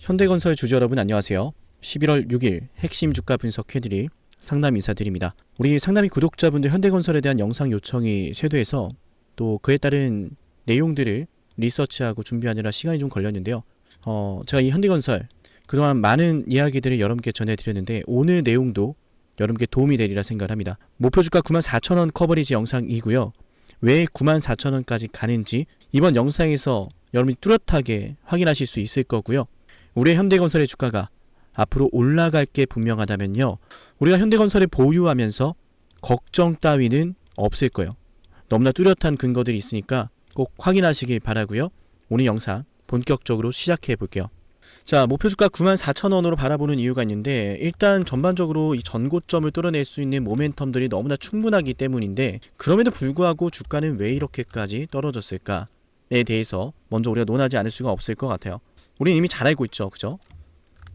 현대건설 주주 여러분 안녕하세요. 11월 6일 핵심 주가 분석해드릴 상담 인사드립니다. 우리 상담이 구독자분들 현대건설에 대한 영상 요청이 쇄도해서 또 그에 따른 내용들을 리서치하고 준비하느라 시간이 좀 걸렸는데요. 어, 제가 이 현대건설 그동안 많은 이야기들을 여러분께 전해드렸는데 오늘 내용도 여러분께 도움이 되리라 생각을 합니다. 목표 주가 94,000원 커버리지 영상이고요. 왜 94,000원까지 가는지 이번 영상에서 여러분이 뚜렷하게 확인하실 수 있을 거고요. 우리 현대건설의 주가가 앞으로 올라갈 게 분명하다면요. 우리가 현대건설을 보유하면서 걱정 따위는 없을 거예요. 너무나 뚜렷한 근거들이 있으니까 꼭 확인하시길 바라고요. 오늘 영상 본격적으로 시작해 볼게요. 자, 목표 주가 94,000원으로 바라보는 이유가 있는데 일단 전반적으로 이 전고점을 뚫어낼 수 있는 모멘텀들이 너무나 충분하기 때문인데 그럼에도 불구하고 주가는 왜 이렇게까지 떨어졌을까에 대해서 먼저 우리가 논하지 않을 수가 없을 것 같아요. 우리는 이미 잘 알고 있죠. 그죠?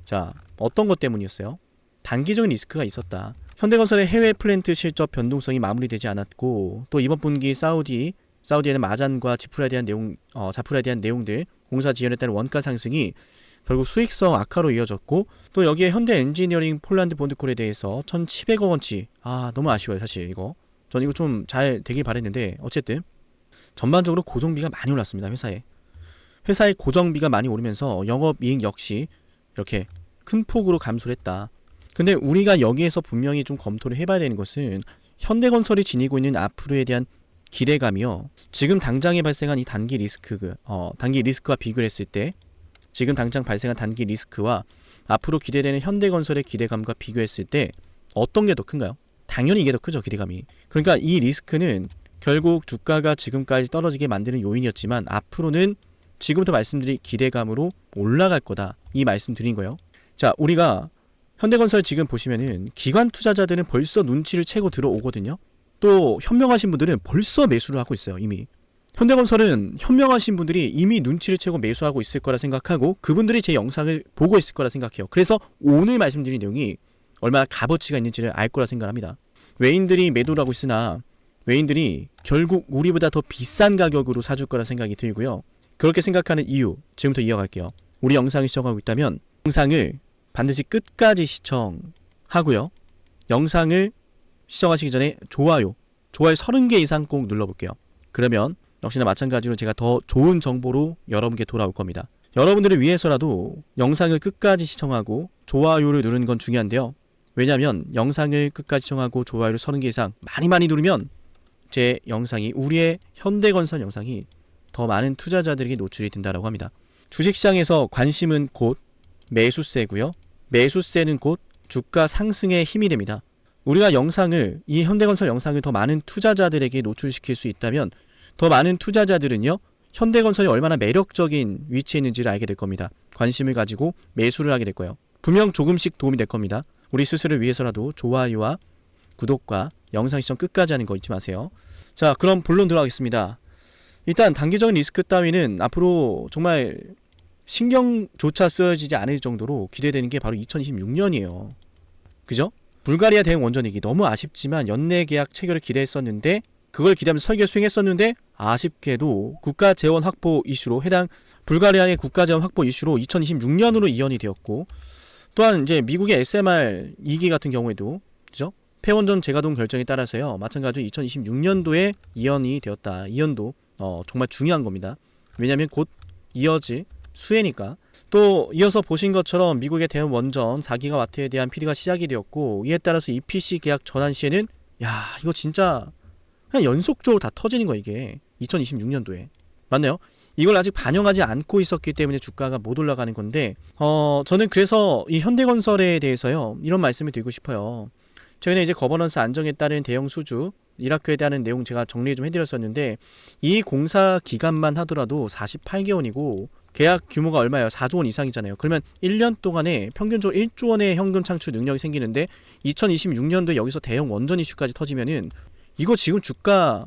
자, 어떤 것 때문이었어요? 단기적인 리스크가 있었다. 현대건설의 해외 플랜트 실적 변동성이 마무리되지 않았고 또 이번 분기 사우디 사우디에는 마잔과 지프라에 대한 내용 어, 자프라에 대한 내용들 공사 지연에 따른 원가 상승이 결국 수익성 악화로 이어졌고 또 여기에 현대 엔지니어링 폴란드 본드콜에 대해서 1,700억 원치 아 너무 아쉬워요 사실 이거 전 이거 좀 잘 되길 바랬는데 어쨌든 전반적으로 고정비가 많이 올랐습니다 회사에 회사의 고정비가 많이 오르면서 영업이익 역시 이렇게 큰 폭으로 감소를 했다. 근데 우리가 여기에서 분명히 좀 검토를 해봐야 되는 것은 현대건설이 지니고 있는 앞으로에 대한 기대감이요. 지금 당장에 발생한 이 단기 리스크, 그, 어, 단기 리스크와 비교를 했을 때 지금 당장 발생한 단기 리스크와 앞으로 기대되는 현대건설의 기대감과 비교했을 때 어떤 게 더 큰가요? 당연히 이게 더 크죠, 기대감이. 그러니까 이 리스크는 결국 주가가 지금까지 떨어지게 만드는 요인이었지만 앞으로는 지금부터 말씀드릴 기대감으로 올라갈 거다. 이 말씀 드린 거예요. 자, 우리가 현대건설 지금 보시면은 기관 투자자들은 벌써 눈치를 채고 들어오거든요. 또 현명하신 분들은 벌써 매수를 하고 있어요, 이미. 현대건설은 현명하신 분들이 이미 눈치를 채고 매수하고 있을 거라 생각하고 그분들이 제 영상을 보고 있을 거라 생각해요. 그래서 오늘 말씀드린 내용이 얼마나 값어치가 있는지를 알 거라 생각합니다. 외인들이 매도를 하고 있으나 외인들이 결국 우리보다 더 비싼 가격으로 사줄 거라 생각이 들고요. 그렇게 생각하는 이유 지금부터 이어갈게요. 우리 영상을 시청하고 있다면 영상을 반드시 끝까지 시청하고요. 영상을 시청하시기 전에 좋아요, 좋아요 30개 이상 꼭 눌러볼게요. 그러면 역시나 마찬가지로 제가 더 좋은 정보로 여러분께 돌아올 겁니다. 여러분들을 위해서라도 영상을 끝까지 시청하고 좋아요를 누르는 건 중요한데요. 왜냐하면 영상을 끝까지 시청하고 좋아요를 30개 이상 많이 많이 누르면 제 영상이 우리의 현대건설 영상이 더 많은 투자자들에게 노출이 된다라고 합니다. 주식시장에서 관심은 곧 매수세고요. 매수세는 곧 주가 상승의 힘이 됩니다. 우리가 영상을 이 현대건설 영상을 더 많은 투자자들에게 노출시킬 수 있다면 더 많은 투자자들은요. 현대건설이 얼마나 매력적인 위치에 있는지를 알게 될 겁니다. 관심을 가지고 매수를 하게 될 거예요. 분명 조금씩 도움이 될 겁니다. 우리 스스로를 위해서라도 좋아요와 구독과 영상 시청 끝까지 하는 거 잊지 마세요. 자, 그럼 본론 들어가겠습니다. 일단 단기적인 리스크 따위는 앞으로 정말 신경조차 쓰여지지 않을 정도로 기대되는 게 바로 2026년이에요. 그죠? 불가리아 대응 원전이기 너무 아쉽지만 연내 계약 체결을 기대했었는데 그걸 기대하면서 설계 수행했었는데 아쉽게도 국가 재원 확보 이슈로 해당 불가리아의 국가 재원 확보 이슈로 2026년으로 이연이 되었고 또한 이제 미국의 SMR 2기 같은 경우에도 그죠? 폐원전 재가동 결정에 따라서요 마찬가지로 2026년도에 이연이 되었다. 이연도 어, 정말 중요한 겁니다. 왜냐하면 곧 이어질 수혜니까. 또 이어서 보신 것처럼 미국의 대형 원전 4기가 와트에 대한 PD가 시작이 되었고 이에 따라서 EPC 계약 전환 시에는 야 이거 진짜 그냥 연속적으로 다 터지는 거 이게 2026년도에 맞나요? 이걸 아직 반영하지 않고 있었기 때문에 주가가 못 올라가는 건데 어 저는 그래서 이 현대건설에 대해서요 이런 말씀을 드리고 싶어요. 최근에 이제 거버넌스 안정에 따른 대형 수주 이라크에 대한 내용 제가 정리 좀 해드렸었는데 이 공사 기간만 하더라도 48개월이고 계약 규모가 얼마예요? 4조 원 이상이잖아요. 그러면 1년 동안에 평균적으로 1조 원의 현금 창출 능력이 생기는데 2026년도에 여기서 대형 원전 이슈까지 터지면은 이거 지금 주가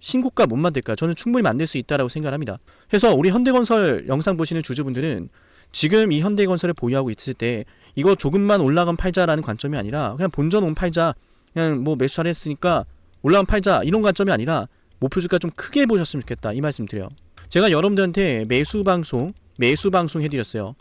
신고가 못 만들까? 저는 충분히 만들 수 있다라고 생각합니다. 그래서 우리 현대건설 영상 보시는 주주분들은 지금 이 현대건설을 보유하고 있을 때 이거 조금만 올라간 팔자라는 관점이 아니라 그냥 본전 온 팔자 그냥 뭐 매수 잘했으니까 올라간 팔자 이런 관점이 아니라 목표 주가 좀 크게 보셨으면 좋겠다 이 말씀 드려요. 제가 여러분들한테 매수 방송 매수 방송 해드렸어요.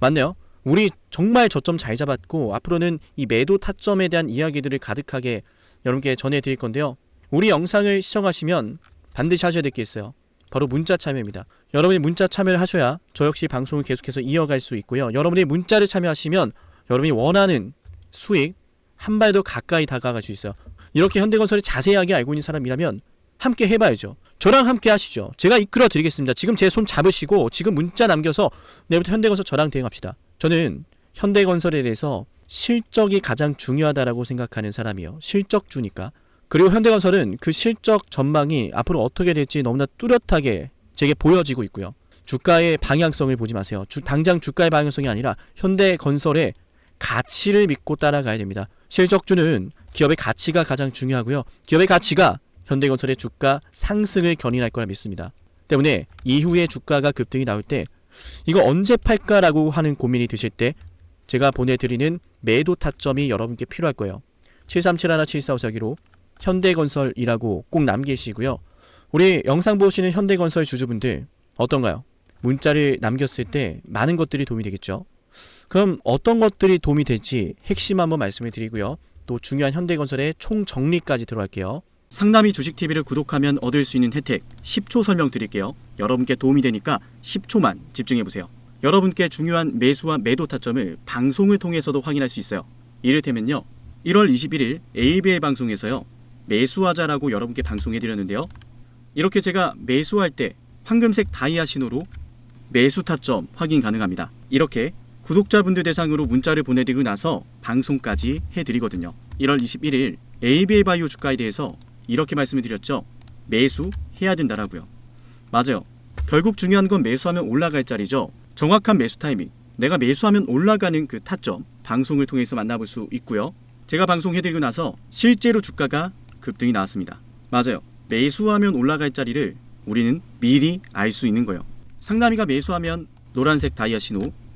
맞네요. 우리 정말 저점 잘 잡았고 앞으로는 이 매도 타점에 대한 이야기들을 가득하게 여러분께 전해드릴 건데요. 우리 영상을 시청하시면 반드시 하셔야 될 게 있어요. 바로 문자 참여입니다. 여러분이 문자 참여를 하셔야 저 역시 방송을 계속해서 이어갈 수 있고요. 여러분이 문자를 참여하시면 여러분이 원하는 수익 한 발 더 가까이 다가갈 수 있어요. 이렇게 현대건설을 자세하게 알고 있는 사람이라면 함께 해봐야죠. 저랑 함께 하시죠. 제가 이끌어 드리겠습니다. 지금 제 손 잡으시고 지금 문자 남겨서 내일부터 현대건설 저랑 대응합시다. 저는 현대건설에 대해서 실적이 가장 중요하다라고 생각하는 사람이요. 실적주니까. 그리고 현대건설은 그 실적 전망이 앞으로 어떻게 될지 너무나 뚜렷하게 제게 보여지고 있고요. 주가의 방향성을 보지 마세요. 주, 당장 주가의 방향성이 아니라 현대건설의 가치를 믿고 따라가야 됩니다. 실적주는 기업의 가치가 가장 중요하고요. 기업의 가치가 현대건설의 주가 상승을 견인할 거라 믿습니다. 때문에 이후에 주가가 급등이 나올 때 이거 언제 팔까라고 하는 고민이 드실 때 제가 보내드리는 매도 타점이 여러분께 필요할 거예요. 73717454기로 현대건설이라고 꼭 남기시고요. 우리 영상 보시는 현대건설 주주분들 어떤가요? 문자를 남겼을 때 많은 것들이 도움이 되겠죠. 그럼 어떤 것들이 도움이 될지 핵심 한번 말씀을 드리고요. 또 중요한 현대건설의 총 정리까지 들어갈게요. 상담이 주식TV를 구독하면 얻을 수 있는 혜택 10초 설명드릴게요. 여러분께 도움이 되니까 10초만 집중해보세요. 여러분께 중요한 매수와 매도 타점을 방송을 통해서도 확인할 수 있어요. 이를테면요. 1월 21일 ABL 방송에서요. 매수하자라고 여러분께 방송해드렸는데요. 이렇게 제가 매수할 때 황금색 다이아 신호로 매수 타점 확인 가능합니다. 이렇게 구독자분들 대상으로 문자를 보내드리고 나서 방송까지 해드리거든요. 1월 21일 ABL 바이오 주가에 대해서 이렇게 말씀을 드렸죠. 매수해야 된다라고요. 맞아요. 결국 중요한 건 매수하면 올라갈 자리죠. 정확한 매수 타이밍. 내가 매수하면 올라가는 그 타점 방송을 통해서 만나볼 수 있고요. 제가 방송해드리고 나서 실제로 주가가 급등이 나왔습니다. 맞아요. 매수하면 올라갈 자리를 우리는 미리 알 수 있는 거예요. 상남이가 매수하면 노란색 다이아 신호,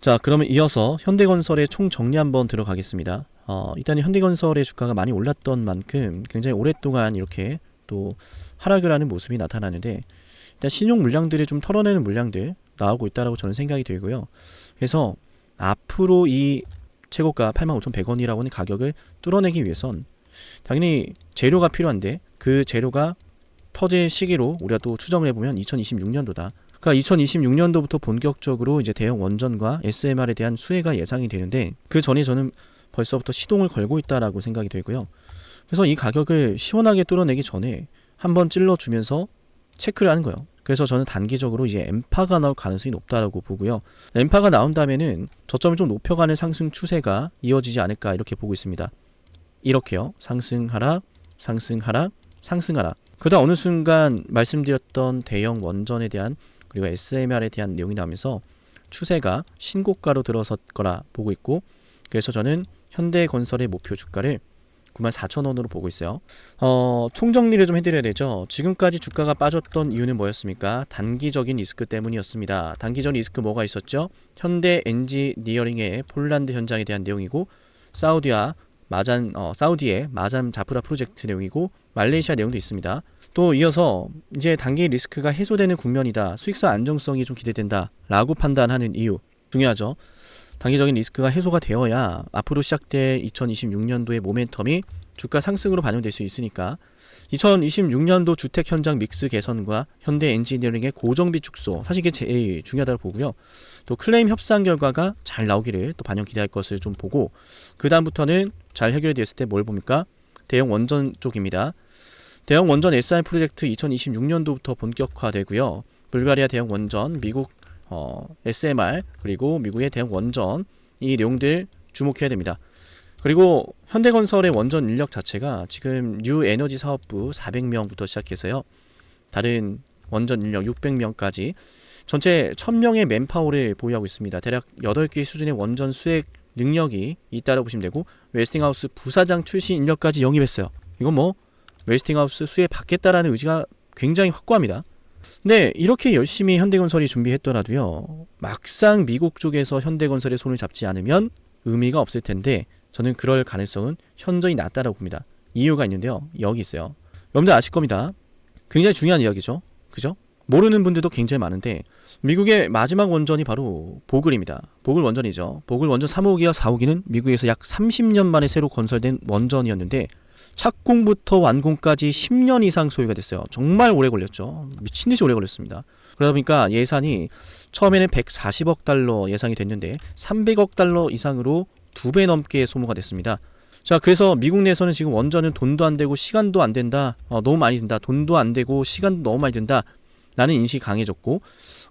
자, 그러면 이어서 현대건설의 총 정리 한번 들어가겠습니다. 어, 일단 현대건설의 주가가 많이 올랐던 만큼 굉장히 오랫동안 이렇게 또 하락을 하는 모습이 나타나는데 일단 신용 물량들을 좀 털어내는 물량들 나오고 있다라고 저는 생각이 들고요. 그래서 앞으로 이 최고가 85,100원이라고 하는 가격을 뚫어내기 위해선 당연히 재료가 필요한데 그 재료가 터질 시기로 우리가 또 추정을 해보면 2026년도다. 그러니까 2026년도부터 본격적으로 이제 대형 원전과 SMR에 대한 수혜가 예상이 되는데 그 전에 저는 벌써부터 시동을 걸고 있다라고 생각이 되고요. 그래서 이 가격을 시원하게 뚫어내기 전에 한번 찔러주면서 체크를 하는 거예요. 그래서 저는 단기적으로 이제 엠파가 나올 가능성이 높다라고 보고요. 엠파가 나온다면은 저점을 좀 높여가는 상승 추세가 이어지지 않을까 이렇게 보고 있습니다. 이렇게요. 상승하라, 상승하라, 상승하라. 그러다 어느 순간 말씀드렸던 대형 원전에 대한 그리고 SMR에 대한 내용이 나오면서 추세가 신고가로 들어섰 거라 보고 있고 그래서 저는 현대건설의 목표 주가를 94,000원으로 보고 있어요. 어, 총정리를 좀 해드려야 되죠. 지금까지 주가가 빠졌던 이유는 뭐였습니까? 단기적인 리스크 때문이었습니다. 단기적인 리스크 뭐가 있었죠? 현대 엔지니어링의 폴란드 현장에 대한 내용이고 사우디와 마잔 어, 사우디의 마잔 자프라 프로젝트 내용이고 말레이시아 내용도 있습니다. 또 이어서 이제 단기 리스크가 해소되는 국면이다. 수익성 안정성이 좀 기대된다라고 판단하는 이유 중요하죠. 단기적인 리스크가 해소가 되어야 앞으로 시작될 2026년도의 모멘텀이 주가 상승으로 반영될 수 있으니까 2026년도 주택 현장 믹스 개선과 현대 엔지니어링의 고정비 축소 사실 이게 제일 중요하다고 보고요. 또 클레임 협상 결과가 잘 나오기를 또 반영 기대할 것을 좀 보고 그 다음부터는 잘 해결되었을 때 뭘 봅니까? 대형 원전 쪽입니다. 대형 원전 SR 프로젝트 2026년도부터 본격화되고요. 불가리아 대형 원전, 미국 어, SMR 그리고 미국의 대형 원전 이 내용들 주목해야 됩니다. 그리고 현대건설의 원전 인력 자체가 지금 뉴 에너지 사업부 400명부터 시작해서요. 다른 원전 인력 600명까지 전체 1000명의 맨파워를 보유하고 있습니다. 대략 8개 수준의 원전 수액 능력이 있다고 보시면 되고 웨스팅하우스 부사장 출신 인력까지 영입했어요. 이건 뭐 웨스팅하우스 수혜 받겠다라는 의지가 굉장히 확고합니다. 근데 이렇게 열심히 현대건설이 준비했더라도요. 막상 미국 쪽에서 현대건설의 손을 잡지 않으면 의미가 없을 텐데 저는 그럴 가능성은 현저히 낮다라고 봅니다. 이유가 있는데요. 여기 있어요. 여러분들 아실 겁니다. 굉장히 중요한 이야기죠. 그죠? 모르는 분들도 굉장히 많은데 미국의 마지막 원전이 바로 보글입니다. 보글 원전이죠. 보글 원전 3호기와 4호기는 미국에서 약 30년 만에 새로 건설된 원전이었는데 착공부터 완공까지 10년 이상 소요가 됐어요. 정말 오래 걸렸죠. 미친 듯이 오래 걸렸습니다. 그러다 보니까 예산이 처음에는 140억 달러 예상이 됐는데 300억 달러 이상으로 두 배 넘게 소모가 됐습니다. 자, 그래서 미국 내에서는 지금 원전은 돈도 안 되고 시간도 안 된다. 어, 너무 많이 든다. 돈도 안 되고 시간도 너무 많이 든다. 라는 인식이 강해졌고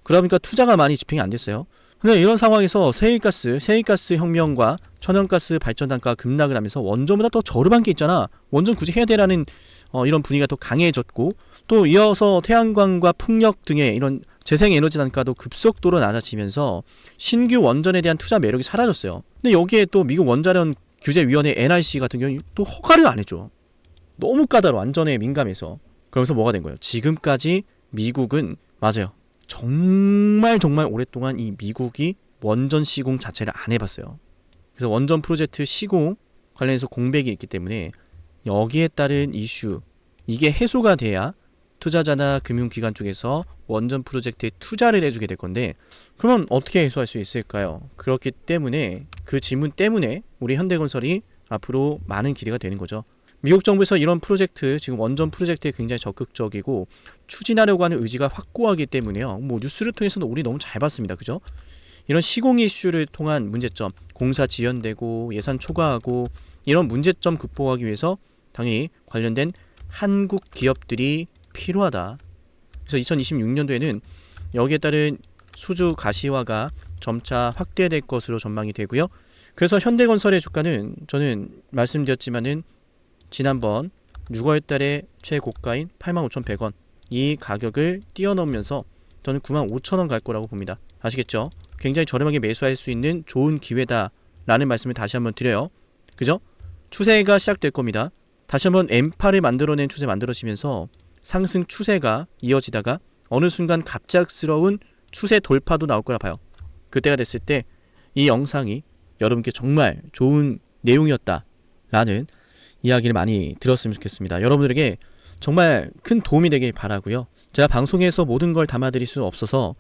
그러다 보니까 투자가 많이 집행이 안 됐어요. 근데 이런 상황에서 세일가스, 세일가스 혁명과 천연가스 발전 단가가 급락을 하면서 원전보다 더 저렴한 게 있잖아. 원전 굳이 해야 되라는 어, 이런 분위기가 더 강해졌고 또 이어서 태양광과 풍력 등의 이런 재생에너지 단가도 급속도로 낮아지면서 신규 원전에 대한 투자 매력이 사라졌어요. 근데 여기에 또 미국 원자력 규제위원회 NRC 같은 경우는 또 허가를 안 해줘. 너무 까다로워. 안전에 민감해서. 그러면서 뭐가 된 거예요? 지금까지 미국은 맞아요. 정말 정말 오랫동안 이 미국이 원전 시공 자체를 안 해봤어요. 그래서 원전 프로젝트 시공 관련해서 공백이 있기 때문에 여기에 따른 이슈 이게 해소가 돼야 투자자나 금융기관 쪽에서 원전 프로젝트에 투자를 해주게 될 건데 그러면 어떻게 해소할 수 있을까요? 그렇기 때문에 그 질문 때문에 우리 현대건설이 앞으로 많은 기대가 되는 거죠. 미국 정부에서 이런 프로젝트 지금 원전 프로젝트에 굉장히 적극적이고 추진하려고 하는 의지가 확고하기 때문에요. 뭐 뉴스를 통해서도 우리 너무 잘 봤습니다. 그죠? 이런 시공 이슈를 통한 문제점, 공사 지연되고 예산 초과하고 이런 문제점 극복하기 위해서 당연히 관련된 한국 기업들이 필요하다. 그래서 2026년도에는 여기에 따른 수주 가시화가 점차 확대될 것으로 전망이 되고요. 그래서 현대건설의 주가는 저는 말씀드렸지만은 지난번 6월 달에 최고가인 85,100원 이 가격을 뛰어넘으면서 저는 95,000원 갈 거라고 봅니다. 아시겠죠? 굉장히 저렴하게 매수할 수 있는 좋은 기회다라는 말씀을 다시 한번 드려요. 그죠? 추세가 시작될 겁니다. 다시 한번 M8을 만들어낸 추세 만들어지면서 상승 추세가 이어지다가 어느 순간 갑작스러운 추세 돌파도 나올 거라 봐요. 그때가 됐을 때 이 영상이 여러분께 정말 좋은 내용이었다라는 이야기를 많이 들었으면 좋겠습니다. 여러분들에게 정말 큰 도움이 되길 바라고요. 제가 방송에서 모든 걸 담아드릴 수 없어서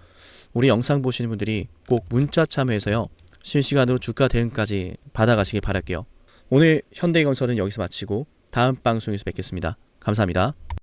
우리 영상 보시는 분들이 꼭 문자 참여해서요. 실시간으로 주가 대응까지 받아가시길 바랄게요. 오늘 현대건설은 여기서 마치고 다음 방송에서 뵙겠습니다. 감사합니다.